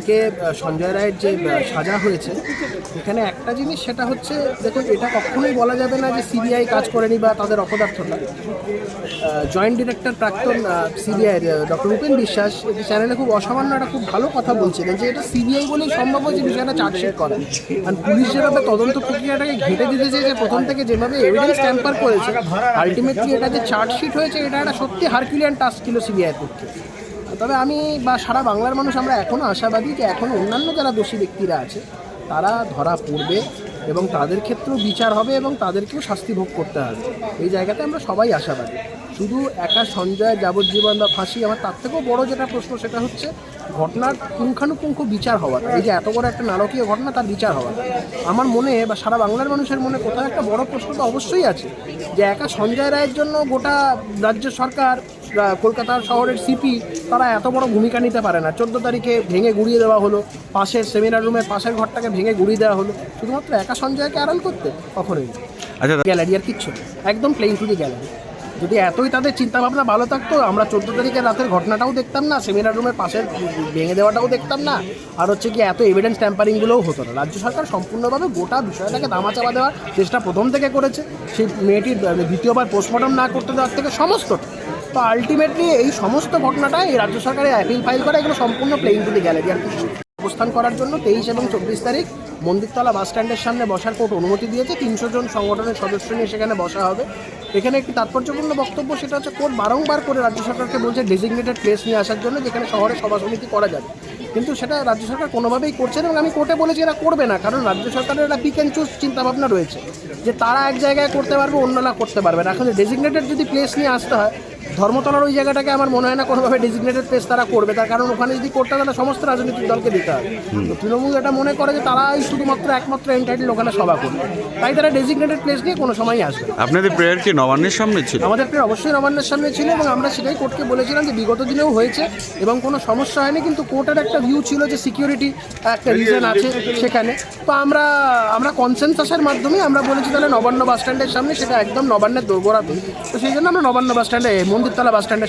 আজকে সঞ্জয় রায়ের যে সাজা হয়েছে, এখানে একটা জিনিস সেটা হচ্ছে, দেখুন, এটা কখনোই বলা যাবে না যে সিবিআই কাজ করেনি বা তাদের অপদার্থতা জয়েন্ট ডিরেক্টর প্রাক্তন সিবিআই ডক্টর উপেন বিশ্বাস চ্যানেলে খুব অসামান্য একটা খুব ভালো কথা বলছিলেন যে এটা সিবিআই বলেই সম্ভব হয়েছে বিষয়টা চার্জশিট করেন আর পুলিশ যেভাবে তদন্ত প্রক্রিয়াটাকে ঘেটে দিতে চেয়েছে, প্রথম থেকে যেভাবে এভিডেন্স ট্যাম্পার করেছে আলটিমেটলি এটা যে চার্জশিট হয়েছে, এটা একটা সত্যি হারকিউলিয়ান টাস্ক ছিল সিবিআইয়ের পক্ষে। তবে আমি বা সারা বাংলার মানুষ আমরা এখনও আশাবাদী যে এখন অন্যান্য যারা দোষী ব্যক্তিরা আছে, তারা ধরা পড়বে এবং তাদের ক্ষেত্রেও বিচার হবে এবং তাদেরকেও শাস্তি ভোগ করতে হবে। এই জায়গাতে আমরা সবাই আশাবাদী। শুধু একা সঞ্জয়, যাবজ্জীবন বা ফাঁসি, আমার তার থেকেও বড় যেটা প্রশ্ন সেটা হচ্ছে ঘটনার পুঙ্খানুপুঙ্খ বিচার হওয়া এই যে এত বড় একটা নারকীয় ঘটনা তার বিচার হওয়া আমার মনে বা সারা বাংলার মানুষের মনে কোথাও একটা বড় প্রশ্ন তো অবশ্যই আছে যে একা সঞ্জয় রায়ের জন্য গোটা রাজ্য সরকার কলকাতার শহরের সিপি তারা এত বড় ভূমিকা নিতে পারে না। চোদ্দ তারিখে ভেঙে গুড়িয়ে দেওয়া হলো পাশের সেমিনার রুমের পাশের ঘরটাকে ভেঙে গুড়িয়ে দেওয়া হলো শুধুমাত্র একা সঞ্জয়কে আড়াল করতে? কখনোই আচ্ছা গ্যালারি আর কিচ্ছু একদম প্লেইন টু দি গ্যালারি যদি এতই তাদের চিন্তাভাবনা ভালো থাকতো, আমরা চোদ্দ তারিখের রাতের ঘটনাটাও দেখতাম না সেমিনার রুমের পাশের ভেঙে দেওয়াটাও দেখতাম না। আর হচ্ছে কি, এত এভিডেন্স ট্যাম্পারিংগুলোও হতো না। রাজ্য সরকার সম্পূর্ণভাবে গোটা বিষয়টাকে দামাচাপা দেওয়ার চেষ্টা প্রথম থেকে করেছে। সেই মেয়েটির দ্বিতীয়বার পোস্টমর্টম না করতে দেওয়ার থেকে সমস্তটা। তো আলটিমেটলি এই সমস্ত ঘটনাটা এই রাজ্য সরকারের অ্যাপিল ফাইল করা, এগুলো সম্পূর্ণ প্লেইন টু দি গ্যালারি আর কিছু। অবস্থান করার জন্য তেইশ এবং চব্বিশ তারিখ মন্দিরতলা বাস স্ট্যান্ডের সামনে বসার কোর্ট অনুমতি দিয়েছে। তিনশো জন সংগঠনের সদস্য নিয়ে সেখানে বসা হবে। এখানে একটি তাৎপর্যপূর্ণ বক্তব্য, সেটা হচ্ছে কোর্ট বারংবার করে রাজ্য সরকারকে বলছে ডেজিগনেটেড প্লেস নিয়ে আসার জন্য, যেখানে শহরে সভা সমিতি করা যাবে। কিন্তু সেটা রাজ্য সরকার কোনোভাবেই করছে না এবং আমি কোর্টে বলেছি এরা করবে না, কারণ রাজ্য সরকারের একটা পিক অ্যান্ড চুজ চিন্তাভাবনা রয়েছে। যে তারা এক জায়গায় করতে পারবে, অন্যরা করতে পারবে না। এখন ডেজিগনেটেড যদি প্লেস নিয়ে আসতে হয় ধর্মতলার ওই জায়গাটাকে আমার মনে হয় না কোনোভাবে ডেজিগনেটেড প্লেস তারা করবে। তার কারণ ওখানে যদি করতে তাহলে সমস্ত রাজনৈতিক দলকে দিতে হবে। তো তৃণমূল এটা মনে করে যে তারাই শুধুমাত্র একমাত্র এন্টাইটেল ওখানে সভা করবে। তাই তারা ডেজিগনেটেড প্লেস নিয়ে কোনো সময় আসবে আপনাদের প্রেয়ার কি নবান্নের সামনে ছিল? আমাদের প্রেয়ার অবশ্যই নবান্নের সামনে ছিল এবং আমরা সেটাই কোর্টকে বলেছিলাম যে বিগত দিনেও হয়েছে এবং কোনো সমস্যা হয়নি কিন্তু কোর্টের একটা ভিউ ছিল যে সিকিউরিটি একটা রিজন আছে সেখানে। তো আমরা আমরা কনসেনসাসের মাধ্যমে আমরা বলেছি তাহলে নবান্ন বাস স্ট্যান্ডের সামনে সেটা একদম নবান্নের দোরগোড়াতে তো সেই জন্য আমরা নবান্ন বাস স্ট্যান্ডে মন্দিরতলা বাস স্ট্যান্ডের